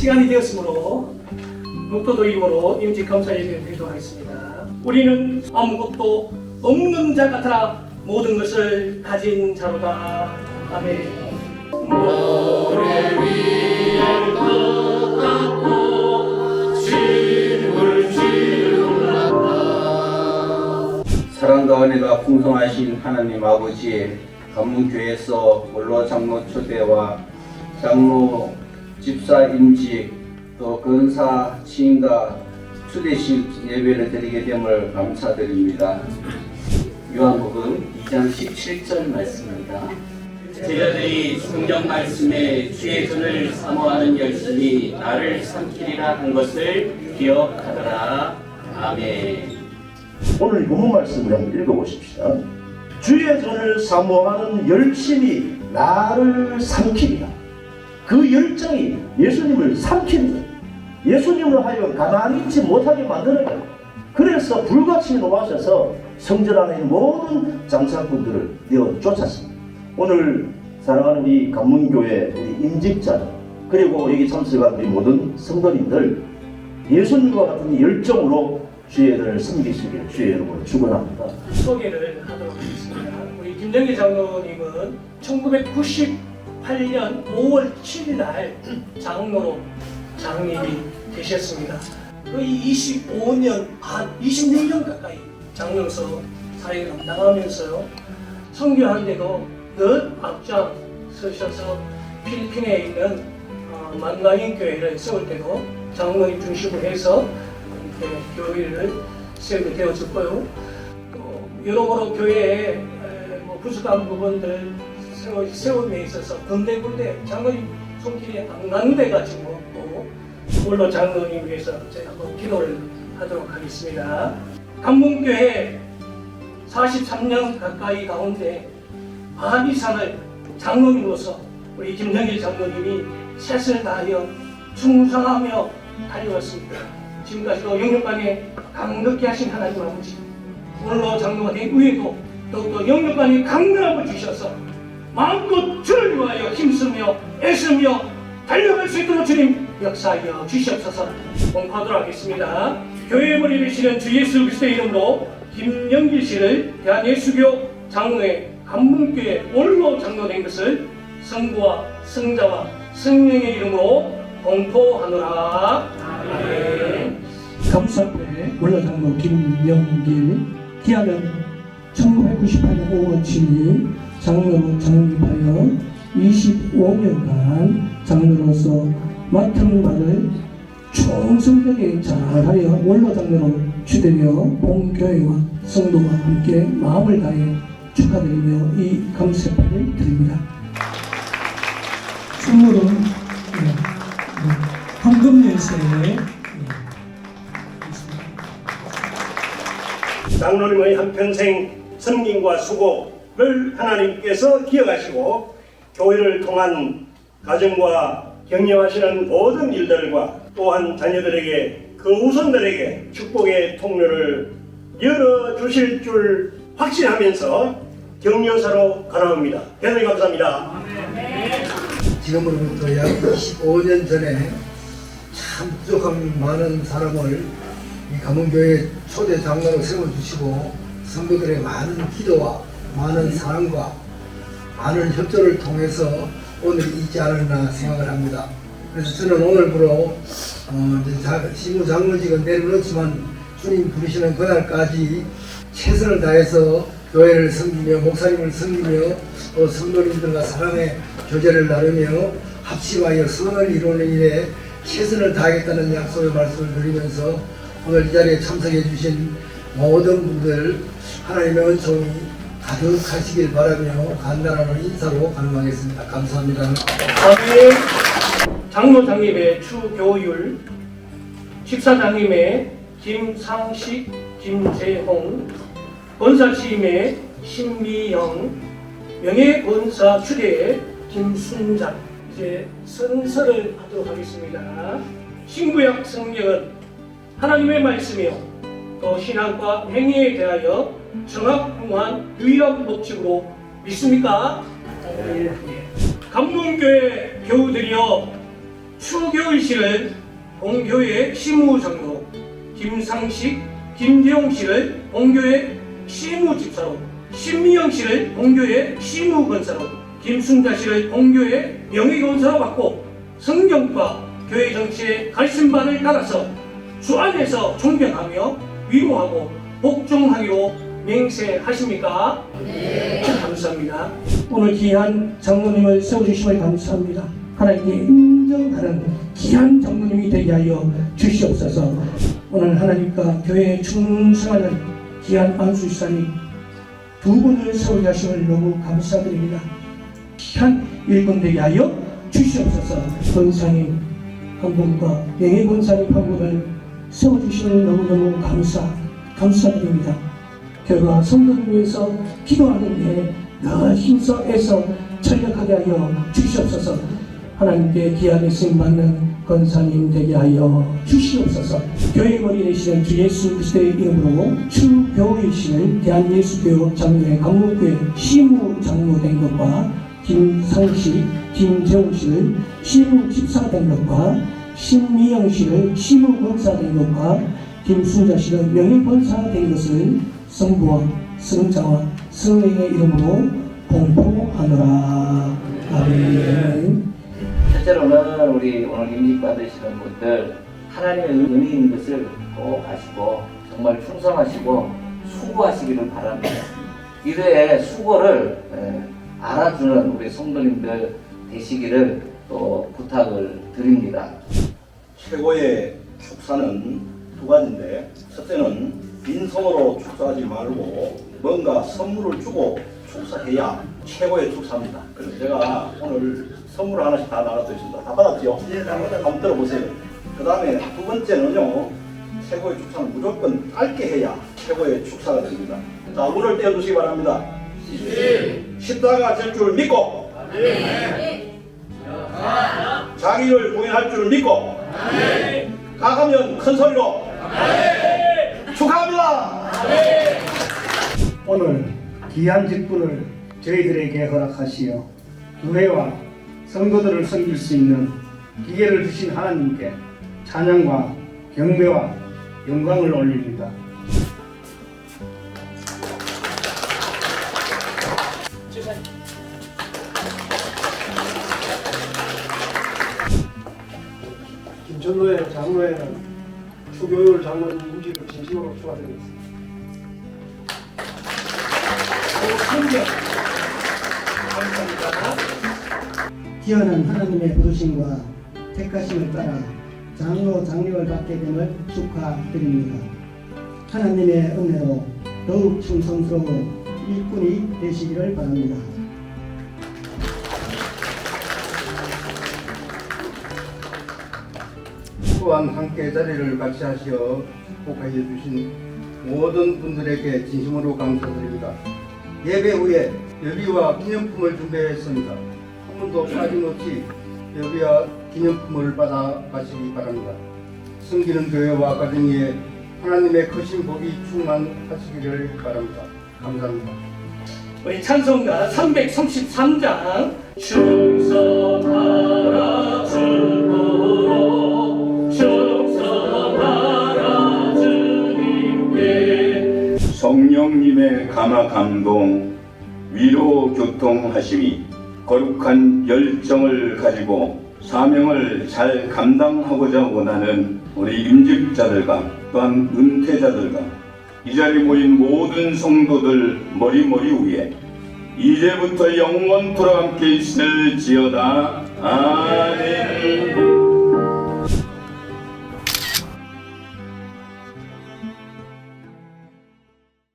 시간이 되었으므로 목도도 이름으로 임직 감사 예배를 드리도록 하겠습니다. 우리는 아무것도 없는 자 같으나 모든 것을 가진 자로다. 아멘. 사랑과 은혜가 풍성하신 하나님 아버지 감문교회에서 원로 장로 초대와 장로 집사 임직 또 근사 시인과 추대식 예배를 드리게 됨을 감사드립니다. 요한복음 2장 17절 말씀입니다. 제자들이 성경 말씀에 주의 손을 사모하는 열심히 나를 삼키리라 한 것을 기억하더라. 아멘. 오늘 본문 말씀을 한번 읽어보십시다. 주의 전을 사모하는 열심이 나를 삼키리라. 그 열정이 예수님을 삼키는 거예요. 예수님을 하여 가만히 있지 못하게 만드는 거예요. 그래서 불같이 놓아셔서 성전 안에 모든 장사꾼들을 내어 쫓았습니다. 오늘 사랑하는 우리 감문교회 우리 임직자 그리고 여기 참석한 우리 모든 성도님들 예수님과 같은 열정으로 주의 은혜를 섬기시길 주의 이름으로 축원합니다. 소개를 하도록 하겠습니다. 우리 김정기 장로님은 1998년 5월 7일 날 장로로 장님이 되셨습니다. 거의 25년, 한 26년 가까이 장로로서 사역을 나가면서요. 선교하는데도 늘 앞장 서셔서 필리핀에 있는 어, 만가인 교회를 세울 때도 장로님 중심으로 해서 교회를 세우게 되어졌고요. 또 여러모로 교회에 에, 뭐 부족한 부분들 세워, 세움에 있어서 군데군데 장로님 손길이 안 가는 데가 지금 물론 장로님 위해서 제가 한번 기도를 하도록 하겠습니다. 감문교회 43년 가까이 가운데 반 이상을 장로님으로서 우리 김정길 장로님이 최선을 다하여 충성하며 달려왔습니다. 지금까지도 영역간에 강력히 하신 하나님 아버지 오늘로 장로가 된 후에도 더욱더 영역간에 강력함을 주셔서 마음껏 주를 위하여 힘쓰며 애쓰며 달려갈 수 있도록 주님 역사하여 주시옵소서 공포하도록 하겠습니다. 교회의 머리 되시는 주 예수 그리스도의 이름으로 김영길 씨를 대한예수교 장로의 간문교회 원로 장로 된 것을 성부와 성자와 성령의 이름으로 공포하노라. 아멘. 감사회 원로 장로 김영길 기아는 1998년 5월 7일 장로로 장립하여 25년간 장로로서 맡은 바를 충성되게 잘하여 원로장로로 추대되어 본교회와 성도와 함께 마음을 다해 축하드리며 이 감사패를 드립니다. 선물은 네, 네, 황금 열쇠에 장로님의 한평생 섬김과 수고를 하나님께서 기억하시고 교회를 통한 가정과 격려하시는 모든 일들과 또한 자녀들에게 그 우선들에게 축복의 통로를 열어주실 줄 확신하면서 격려사로 가나옵니다. 대단히 감사합니다. 지금으로부터 약 25년 전에 참 부족한 많은 사람을 이 가문교회 초대 장로로 세워주시고 성도들의 많은 기도와 많은 사랑과 많은 협조를 통해서 오늘 있지 않았나 생각을 합니다. 그래서 저는 오늘부로 어 시무 장로직은 내려놓지만 주님 부르시는 그날까지 최선을 다해서 교회를 섬기며 목사님을 섬기며 또 성도님들과 사랑의 교제를 나누며 합심하여 선을 이루는 일에 최선을 다하겠다는 약속의 말씀을 드리면서 오늘 이 자리에 참석해 주신 모든 분들 하나님의 은총이 가득하시길 바라며 간단한 인사로 가능하겠습니다. 감사합니다. 아멘. 장로 장님의 추교율, 집사장님의 김상식, 김재홍, 권사 취임의 신미영, 명예권사 추대의 김순장. 이제 선서를 하도록 하겠습니다. 신구약 성경은 하나님의 말씀이요. 또 신앙과 행위에 대하여 정확한 유일한 법칙으로 믿습니까? 감문교회 교우들이여 추교일씨를 본교회 시무장로, 김상식, 김재용 씨를 본교회 시무집사로, 신미영 씨를 본교회 시무건사로, 김순자 씨를 본교회 명예교원사로 받고 성경과 교회 정치의 가르침반을 따라서 주 안에서 존경하며 위로하고 복종하기로 맹세하십니까? 네. 감사합니다. 오늘 귀한 장로님을 세워주심을 감사합니다. 하나님께 인정하는 귀한 장로님이 되게 하여 주시옵소서. 오늘 하나님과 교회에 충성하는 귀한 안수사님 두 분을 세우게 하심을 너무 감사드립니다. 귀한 일꾼 되게 하여 주시옵소서. 권사님 한 분과 명예 권사님 한 분을 세워주심을 너무너무 감사 감사드립니다. 교회와 성도를 위해서 기도하는 데늘 힘써 애써 전력하게 하여 주시옵소서 하나님께 귀하게 쓰임받는 권사님 되게 하여 주시옵소서 교회의 머리 되시는 주 예수 그리스도의 이름으로 추교회신을 대한예수교회 장로회 강목교회 시무 장로 된 것과 김상식, 김재웅 씨를 시무 집사 된 것과 신미영 씨를 시무권사 된 것과 김순자 씨는 명예권사 된 것을 성부와 성자와 성령의 이름으로 공포하노라. 아멘. 첫째로는 우리 오늘 임직 받으시는 분들 하나님의 은혜인 것을 꼭 아시고 정말 충성하시고 수고하시기를 바랍니다. 이러에 수고를 에, 알아주는 우리 성도님들 되시기를 또 부탁을 드립니다. 최고의 축사는 두 가지인데 첫째는 빈손으로 축사하지 말고 뭔가 선물을 주고 축사해야 최고의 축사입니다. 그래서 제가 오늘 선물 하나씩 다 나눠드렸습니다. 다 받았죠? 예, 다. 한번 들어보세요. 그 다음에 두 번째는요, 최고의 축사는 무조건 짧게 해야 최고의 축사가 됩니다. 자, 문을 떼어주시기 바랍니다. 십자가 질 줄 믿고, 자기를 부인할 줄 믿고, 가가면 큰 소리로 축하합니다. 오늘 귀한 직분을 저희들에게 허락하시어 교회와 성도들을 섬길 수 있는 기회를 주신 하나님께 찬양과 경배와 영광을 올립니다. 김천로의 장로회는 추교율 장로님 임직을 진심으로 축하드리겠습니다. 뛰어난 하나님의 부르심과 택하심을 따라 장로 장력을 받게 됨을 축하드립니다. 하나님의 은혜로 더욱 충성스러운 일꾼이 되시기를 바랍니다. 또한 함께 자리를 같이 하시어 축복하여 주신 모든 분들에게 진심으로 감사드립니다. 예배 후에 여비와 기념품을 준비했습니다. 한 분도 빠짐없이 여비와 기념품을 받아 가시기 바랍니다. 숨기는 교회와 가정에 하나님의 크신 복이 충만하시기를 바랍니다. 감사합니다. 우리 찬송가 333장 충성하라 성령님의 감화 감동, 위로 교통하심이 거룩한 열정을 가지고 사명을 잘 감당하고자 원하는 우리 임직자들과 또한 은퇴자들과 이 자리 모인 모든 성도들 머리머리 위에 이제부터 영원토록 함께 있을지어다. 아멘